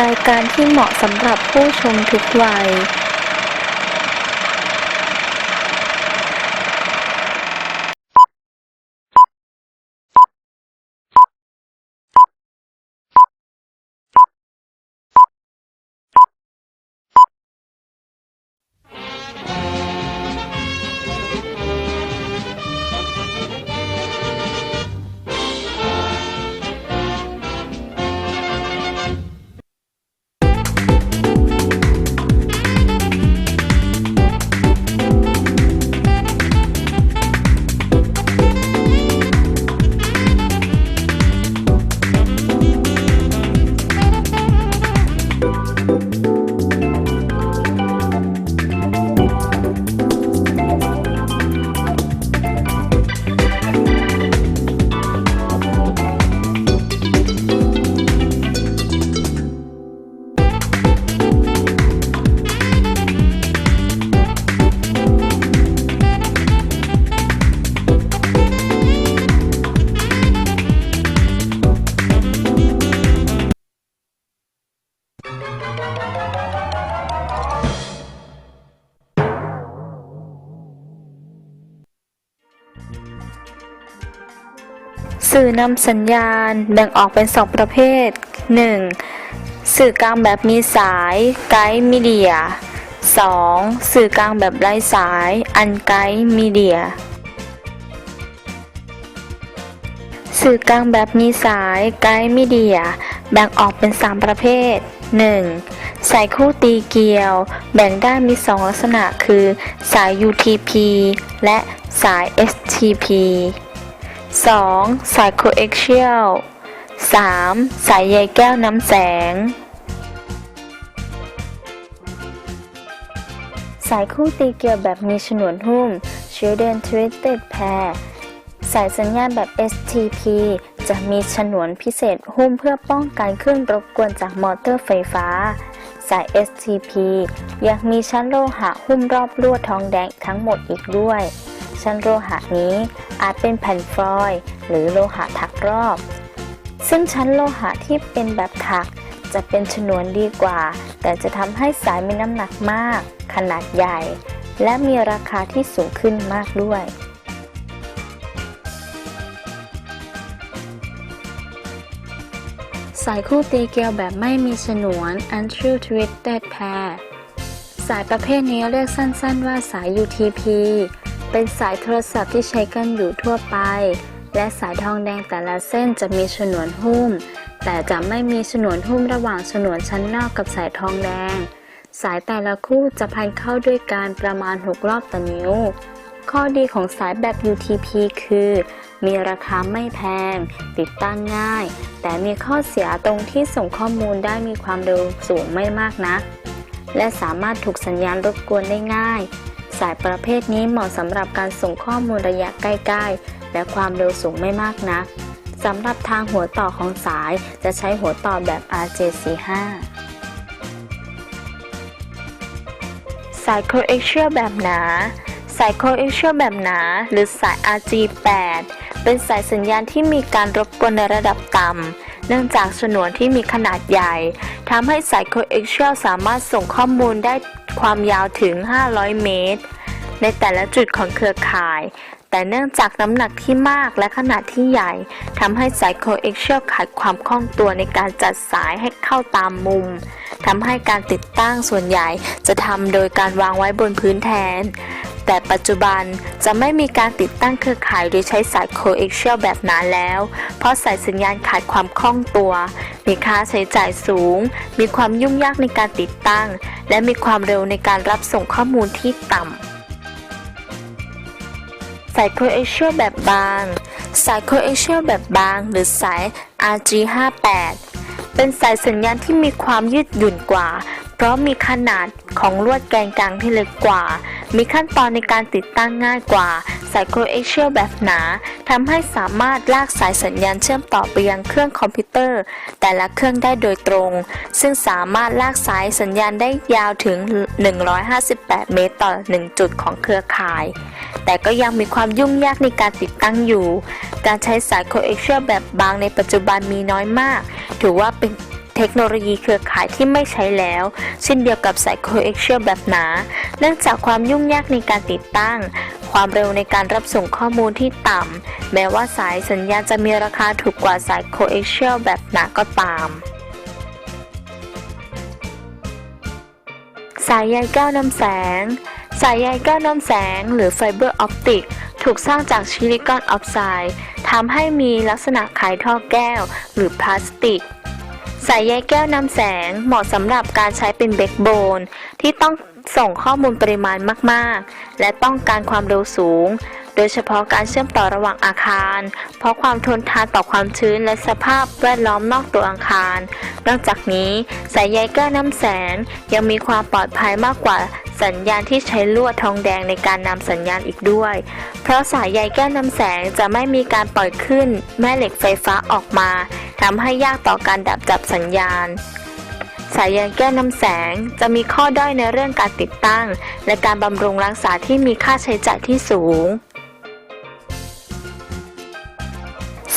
รายการที่เหมาะสำหรับผู้ชมทุกวัย สื่อนำสัญญาณแบ่งออกเป็นสองประเภท 1. สื่อกลางแบบมีสายไกด์มีเดีย 2. สื่อกลางแบบไร้สายอันไกด์มีเดีย สื่อกลางแบบมีสายไกด์มีเดีย แบ่งออกเป็น 3 ประเภท 1. สายคู่ตีเกลียว แบ่งได้มี 2 ลักษณะคือ สาย UTP และสาย STP 2. สาย coaxial 3. สายใยแก้วน้ำแสง สายคู่ตีเกลียวแบบมีฉนวนหุ้ม Shielded Twisted Pair สายสัญญาณแบบ STP จะมีฉนวนพิเศษหุ้มเพื่อป้องกันเครื่องรบกวนจากมอเตอร์ไฟฟ้า สาย STP ยังมีชั้นโลหะหุ้มรอบลวดทองแดงทั้งหมดอีกด้วย ชั้นโลหะนี้ อาจเป็นแผ่นฟอยด์หรือโลหะถักรอบ ซึ่งชั้นโลหะที่เป็นแบบถักจะเป็นฉนวนดีกว่า แต่จะทำให้สายมีน้ำหนักมาก ขนาดใหญ่ และมีราคาที่สูงขึ้นมากด้วย สายคู่ตีเกลียวแบบไม่มีฉนวน Untrue Twisted Pair สายประเภทนี้เรียกสั้นๆว่าสาย UTP เป็นสายโทรศัพท์ที่ใช้กันอยู่ทั่วไป และสายทองแดงแต่ละเส้นจะมีฉนวนหุ้ม แต่จะไม่มีฉนวนหุ้มระหว่างฉนวนชั้นนอกกับสายทองแดง สายแต่ละคู่จะพันเข้าด้วยการประมาณ 6 รอบต่อนิ้ว ข้อดีของสายแบบ UTP คือ มีราคาไม่แพง ติดตั้งง่าย แต่มีข้อเสียตรงที่ส่งข้อมูลได้มีความเร็วสูงไม่มากนักและสามารถถูกสัญญาณรบกวนได้ง่าย สายประเภทนี้เหมาะสำหรับการส่งข้อมูลระยะใกล้ๆ และความเร็วสูงไม่มากนักสำหรับทางหัวต่อของสายจะใช้หัวต่อแบบ RJ45 สาย coaxial แบบหนา สาย coaxial แบบหนา หรือสาย RG8 เป็นสายสัญญาณที่มีการรบกวนในระดับต่ำ เนื่องจากฉนวนที่มีขนาดใหญ่ทำให้สาย coaxial สามารถส่งข้อมูลได้ ความยาวถึง 500 เมตร ในแต่ละจุดของเครือข่าย แต่เนื่องจากน้ำหนักที่มากและขนาดที่ใหญ่ทำให้สาย coaxial ขาดความคล่องตัวในการจัดสายให้เข้าตามมุมทำให้การติดตั้งส่วนใหญ่จะทำโดยการวางไว้บนพื้นแทน แต่ปัจจุบันจะไม่มีการติดตั้งเครือข่ายโดยใช้สาย coaxial แบบหนาแล้ว เพราะสายสัญญาณขาดความคล่องตัว มีค่าใช้จ่ายสูง มีความยุ่งยากในการติดตั้ง และมีความเร็วในการรับส่งข้อมูลที่ต่ำสาย coaxial แบบบาง สาย coaxial แบบบาง หรือสาย RG58 เป็นสายสัญญาณที่มีความยืดหยุ่นกว่า เพราะมีขนาดของลวดแกนกลางที่เล็กกว่า มีขั้นตอนในการติดตั้งง่ายกว่าสาย coaxial แบบหนาทำให้สามารถลากสายสัญญาณเชื่อมต่อไปยังเครื่องคอมพิวเตอร์ แต่ละเครื่องได้โดยตรง ซึ่งสามารถลากสายสัญญาณได้ยาวถึง 158 เมตรต่อ 1 จุดของเครือข่าย แต่ก็ยังมีความยุ่งยากในการติดตั้งอยู่ การใช้สาย coaxial แบบบางในปัจจุบันมีน้อยมาก ถือว่าเป็น เทคโนโลยีเครือข่ายที่ไม่ใช้แล้ว เช่นเดียวกับสาย coaxial แบบหนา เนื่องจากความยุ่งยากในการติดตั้ง ความเร็วในการรับส่งข้อมูลที่ต่ำ แม้ว่าสายสัญญาณจะมีราคาถูกกว่าสาย coaxial แบบหนาก็ตามสายใยแก้วน้ำแสง สายใยแก้วน้ำแสง หรือไฟเบอร์ออปติกถูกสร้างจากซิลิคอนออกไซด์ทำให้มีลักษณะคล้ายท่อแก้ว หรือพลาสติก สายใยแก้วนำแสงเหมาะสำหรับการใช้เป็นเบคโบน ที่ต้องส่งข้อมูลปริมาณมากๆ และต้องการความเร็วสูง โดยเฉพาะการเชื่อมต่อระหว่างอาคาร เพราะความทนทานต่อความชื้นและสภาพแวดล้อมนอกตัวอาคาร นอกจากนี้สายใยแก้วน้ำแสงยังมีความปลอดภัยมากกว่าสัญญาณที่ใช้ลวดทองแดงในการนำสัญญาณอีกด้วย เพราะสายใยแก้วน้ำแสงจะไม่มีการปล่อยขึ้นแม่เหล็กไฟฟ้าออกมา ทำให้ยากต่อการดับจับสัญญาณ สายใยแก้น้ำแสงจะมีข้อด้อยในเรื่องการติดตั้ง และการบำรุงรักษาที่มีค่าใช้จ่ายที่สูง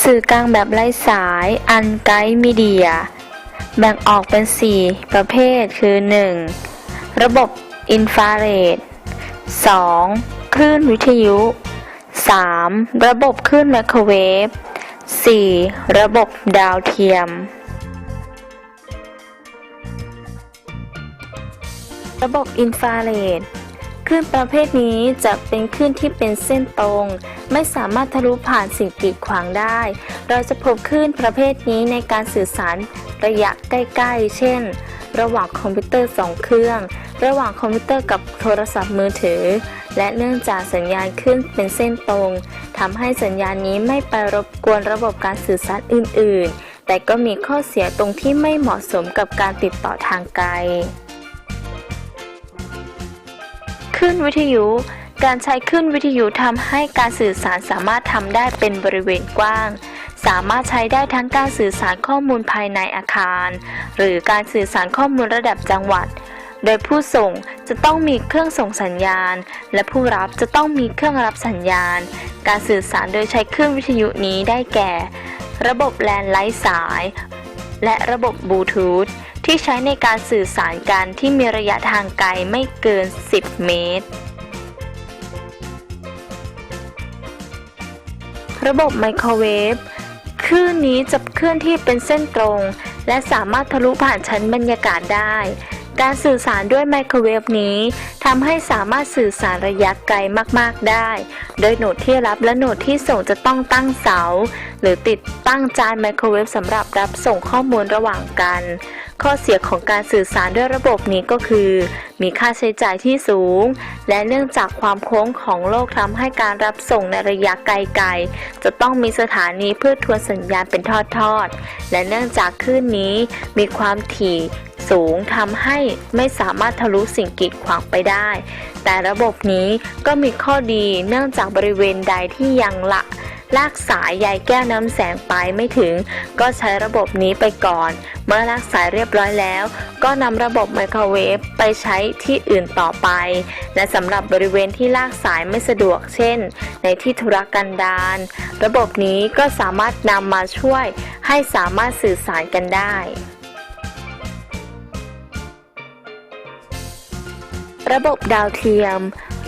สื่อกลางแบบไร้สาย อันไกด์มีเดีย แบ่งออกเป็น 4 ประเภทคือ 1. ระบบอินฟราเรด 2. คลื่นวิทยุ 3. ระบบคลื่นไมโครเวฟ 4. ระบบดาวเทียม ระบบอินฟราเรดคลื่นประเภทนี้จะเป็นคลื่นที่เป็นเส้นตรง ไม่สามารถทะลุผ่านสิ่งกีดขวางได้ เราจะพบคลื่นประเภทนี้ในการสื่อสารระยะใกล้ ๆ เช่น ระหว่างคอมพิวเตอร์สองเครื่อง ระหว่างคอมพิวเตอร์กับโทรศัพท์มือถือ และเนื่องจากสัญญาณขึ้นเป็นเส้นตรงทำให้สัญญาณนี้ไม่ไปรบกวนระบบการสื่อสารอื่น ๆ แต่ก็มีข้อเสียตรงที่ไม่เหมาะสมกับการติดต่อทางไกลคลื่นวิทยุการใช้คลื่นวิทยุทำให้การสื่อสารสามารถทำได้เป็นบริเวณกว้าง สามารถใช้ได้ทั้งการสื่อสารข้อมูลภายในอาคาร หรือการสื่อสารข้อมูลระดับจังหวัด โดยผู้ส่งจะต้องมีเครื่องส่งสัญญาณ และผู้รับจะต้องมีเครื่องรับสัญญาณ การสื่อสารโดยใช้คลื่นวิทยุนี้ได้แก่ ระบบแลนไร้สาย และระบบบลูทูธที่ใช้ในการสื่อสารกันที่มีระยะทางไกลไม่เกิน 10 เมตร ระบบไมโครเวฟ คลื่นนี้จะเคลื่อนที่เป็นเส้นตรง และสามารถทะลุผ่านชั้นบรรยากาศได้ การสื่อสารด้วยไมโครเวฟนี้ทำให้สามารถสื่อสารระยะไกลมาก ๆ ได้ โดยโหนดที่รับและโหนดที่ส่งจะต้องตั้งเสา หรือติดตั้งจานไมโครเวฟสำหรับรับส่งข้อมูลระหว่างกัน ข้อเสียของการสื่อสารด้วยระบบนี้ก็คือ มีค่าใช้จ่ายที่สูง และเนื่องจากความโค้งของโลกทำให้การรับส่งในระยะไกลๆ จะต้องมีสถานีเพื่อทวนสัญญาณเป็นทอดๆ และเนื่องจากคลื่นนี้มีความถี่สูงทำให้ไม่สามารถทะลุสิ่งกีดขวางไปได้ แต่ระบบนี้ก็มีข้อดีเนื่องจากบริเวณใดที่ยังละ ลากสายใยแก้วน้ำแสงไปไม่ถึง ก็ใช้ระบบนี้ไปก่อน เมื่อลากสายเรียบร้อยแล้ว ก็นำระบบไมโครเวฟไปใช้ที่อื่นต่อไป และสำหรับบริเวณที่ลากสายไม่สะดวกเช่น ในที่ธุรกันดารระบบนี้ก็สามารถนำมาช่วย ให้สามารถสื่อสารกันได้ระบบดาวเทียม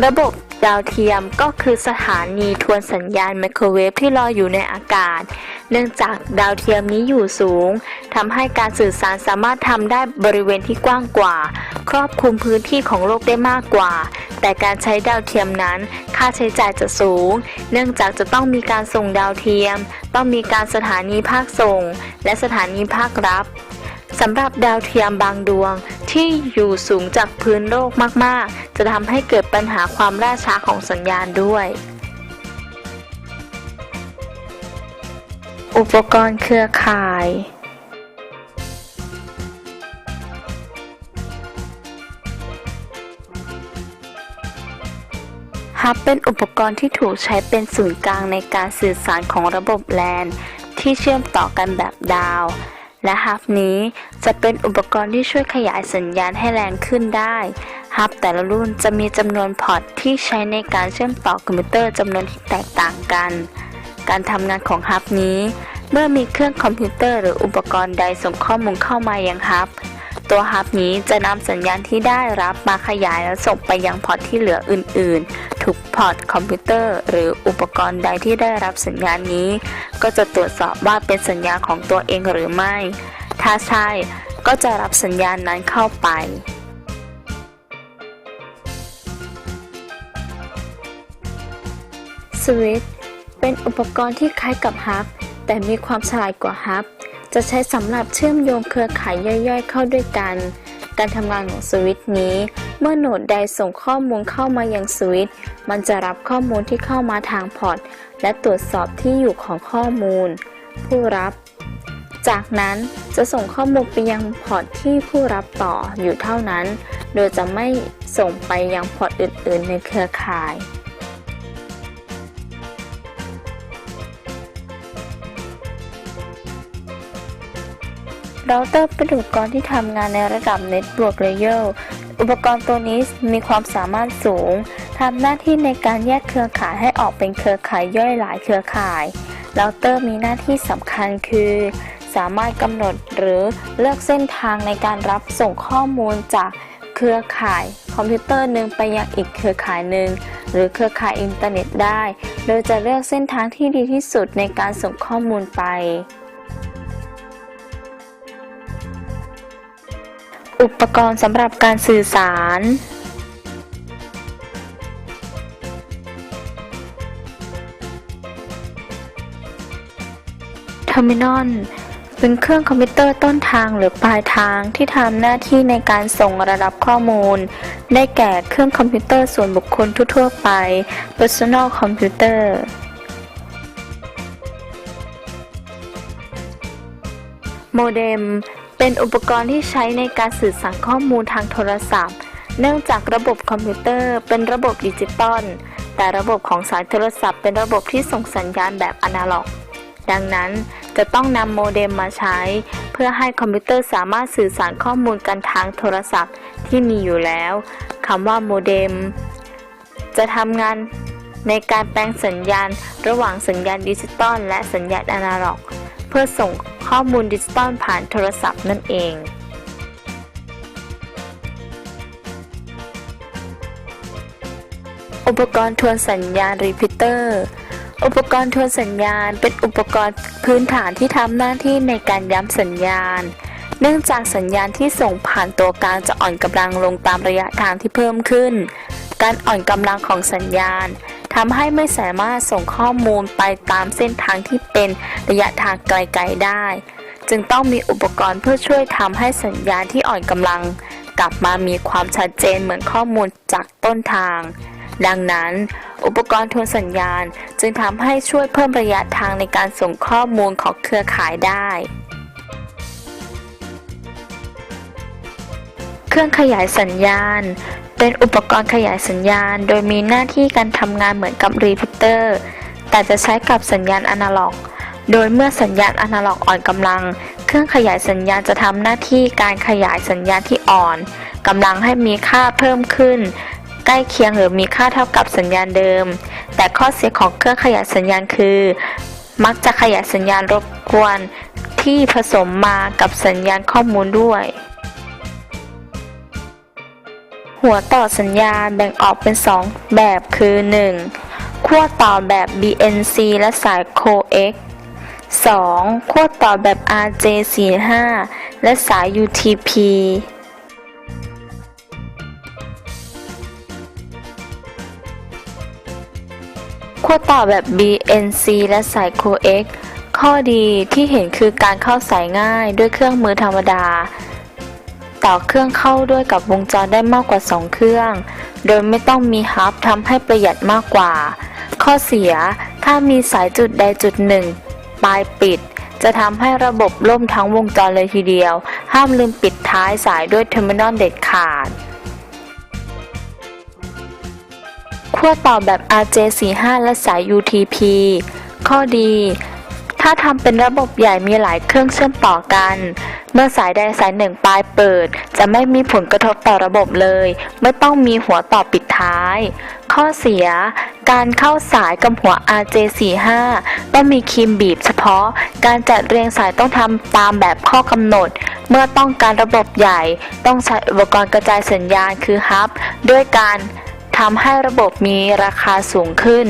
ระบบ ดาวเทียมก็คือสถานีทวนสัญญาณไมโครเวฟที่ลอยอยู่ในอากาศ เนื่องจากดาวเทียมนี้อยู่สูงทำให้การสื่อสารสามารถทำได้บริเวณที่กว้างกว่า ครอบคลุมพื้นที่ของโลกได้มากกว่า แต่การใช้ดาวเทียมนั้น ค่าใช้จ่ายจะสูง เนื่องจากจะต้องมีการส่งดาวเทียม ต้องมีการสถานีภาคส่ง และสถานีภาครับ สำหรับดาวเทียมบางดวงที่อยู่สูงจากพื้นโลกมาก ๆ จะทำให้เกิดปัญหาความล่าช้าของสัญญาณด้วย อุปกรณ์เครือข่าย ฮับเป็นอุปกรณ์ที่ถูกใช้เป็นศูนย์กลางในการสื่อสารของระบบแลนที่เชื่อมต่อกันแบบดาว และฮับนี้จะเป็นอุปกรณ์ที่ช่วยขยายสัญญาณให้แรงขึ้นได้ฮับแต่ละรุ่นจะมีจำนวนพอร์ตที่ใช้ในการเชื่อมต่อคอมพิวเตอร์จำนวนที่แตกต่างกัน การทำงานของฮับนี้ เมื่อมีเครื่องคอมพิวเตอร์หรืออุปกรณ์ใดส่งข้อมูลเข้ามายังฮับ ตัวฮับนี้จะนำสัญญาณที่ได้รับมาขยายและส่งไปยังพอร์ตที่เหลืออื่น ๆ ทุกพอร์ตคอมพิวเตอร์ หรืออุปกรณ์ใดที่ได้รับสัญญาณนี้ ก็จะตรวจสอบว่าเป็นสัญญาณของตัวเองหรือไม่ ถ้าใช่ก็จะรับสัญญาณนั้นเข้าไปสวิตเป็นอุปกรณ์ที่คล้ายกับฮับแต่มีความฉลาดกว่าฮับ จะใช้สำหรับเชื่อมโยงเครือข่ายย่อยๆ เข้าด้วยกัน การทำงานของสวิตช์นี้ เมื่อโหนดใดส่งข้อมูลเข้ามายังสวิตช์มันจะรับข้อมูลที่เข้ามาทางพอร์ตและตรวจสอบที่อยู่ของข้อมูล ผู้รับ จากนั้นจะส่งข้อมูลไปยังพอร์ตที่ผู้รับต่ออยู่เท่านั้น โดยจะไม่ส่งไปยังพอร์ตอื่น ๆ ในเครือข่าย เราเตอร์เป็นอุปกรณ์ที่ทำงานในระดับ Network Layer อุปกรณ์ตัวนี้มีความสามารถสูงทำหน้าที่ในการแยกเครือข่ายให้ออกเป็นเครือข่ายย่อยหลายเครือข่ายเราเตอร์มีหน้าที่สำคัญคือ สามารถกำหนดหรือเลือกเส้นทางในการรับส่งข้อมูลจากเครือข่ายคอมพิวเตอร์หนึ่งไปยังอีกเครือข่ายหนึ่งหรือเครือข่ายอินเทอร์เน็ตได้ โดยจะเลือกเส้นทางที่ดีที่สุดในการส่งข้อมูลไป อุปกรณ์สำหรับการสื่อสาร เทอร์มินอลเป็นเครื่องคอมพิวเตอร์ต้นทางหรือปลายทางที่ทำหน้าที่ในการส่งระดับข้อมูล ได้แก่เครื่องคอมพิวเตอร์ส่วนบุคคลทั่วๆไป Personal Computer โมเด็ม เป็นอุปกรณ์ที่ใช้ในการสื่อสารข้อมูลทางโทรศัพท์ เนื่องจากระบบคอมพิวเตอร์เป็นระบบดิจิตอล แต่ระบบของสายโทรศัพท์เป็นระบบที่ส่งสัญญาณแบบอนาล็อก ดังนั้นจะต้องนำโมเด็มมาใช้ เพื่อให้คอมพิวเตอร์สามารถสื่อสารข้อมูลกันทางโทรศัพท์ที่มีอยู่แล้วคำว่าโมเด็มจะทำงานในการแปลงสัญญาณระหว่างสัญญาณดิจิตอลและสัญญาณอนาล็อก พื่อส่งข้อมูลดิจิตอลผ่านโทรศัพท์นั่นเอง อุปกรณ์ทวนสัญญาณรีพิเตอร์อุปกรณ์ทวนสัญญาณเป็นอุปกรณ์พื้นฐานที่ทำหน้าที่ในการย้ำสัญญาณ เนื่องจากสัญญาณที่ส่งผ่านตัวกลางจะอ่อนกำลังลงตามระยะทางที่เพิ่มขึ้น การอ่อนกำลังของสัญญาณ ทำให้ไม่สามารถส่งข้อมูลไปตามเส้นทางที่เป็นระยะทางไกลๆได้ จึงต้องมีอุปกรณ์เพื่อช่วยทำให้สัญญาณที่อ่อนกำลัง กลับมามีความชัดเจนเหมือนข้อมูลจากต้นทาง ดังนั้น อุปกรณ์ทวนสัญญาณจึงทำให้ช่วยเพิ่มระยะทางในการส่งข้อมูลของเครือข่ายได้เครื่องขยายสัญญาณ เป็นอุปกรณ์ขยายสัญญาณ โดยมีหน้าที่การทำงานเหมือนกับรีพิเตอร์ แต่จะใช้กับสัญญาณอนาล็อก โดยเมื่อสัญญาณอนาล็อกอ่อนกำลัง เครื่องขยายสัญญาณจะทำหน้าที่การขยายสัญญาณที่อ่อนกำลังให้มีค่าเพิ่มขึ้น ใกล้เคียงหรือมีค่าเท่ากับสัญญาณเดิม แต่ข้อเสียของเครื่องขยายสัญญาณคือ มักจะขยายสัญญาณรบกวนที่ผสมมากับสัญญาณข้อมูลด้วย หัวต่อสัญญาณแบ่งออกเป็น 2 แบบคือ 1. ขั้วต่อแบบ BNC และสาย coax 2. ขั้วต่อแบบ RJ45 และสาย UTP ขั้วต่อแบบ BNC และสาย coax ข้อดีที่เห็นคือการเข้าสายง่ายด้วยเครื่องมือธรรมดา ต่อเครื่องเข้าด้วยกับวงจรได้มากกว่า 2 เครื่อง โดยไม่ต้องมีฮับทำให้ประหยัดมากกว่า ข้อเสียถ้ามีสายจุดใดจุดหนึ่ง ปลายปิด จะทำให้ระบบล่มทั้งวงจรเลยทีเดียว ห้ามลืมปิดท้ายสายด้วยเทอร์มินอลเด็ดขาดขั้วต่อแบบ RJ45 และสาย UTP ข้อดี ถ้าทำเป็นระบบใหญ่มีหลายเครื่องเชื่อมต่อกัน เมื่อสายใดสายหนึ่งปลายเปิด จะไม่มีผลกระทบต่อระบบเลย ไม่ต้องมีหัวต่อปิดท้าย ข้อเสีย การเข้าสายกับหัว RJ45 ต้องมีครีมบีบเฉพาะ การจัดเรียงสายต้องทำตามแบบข้อกำหนด เมื่อต้องการระบบใหญ่ ต้องใช้อุปกรณ์กระจายสัญญาณคือฮับ ด้วยการทำให้ระบบมีราคาสูงขึ้น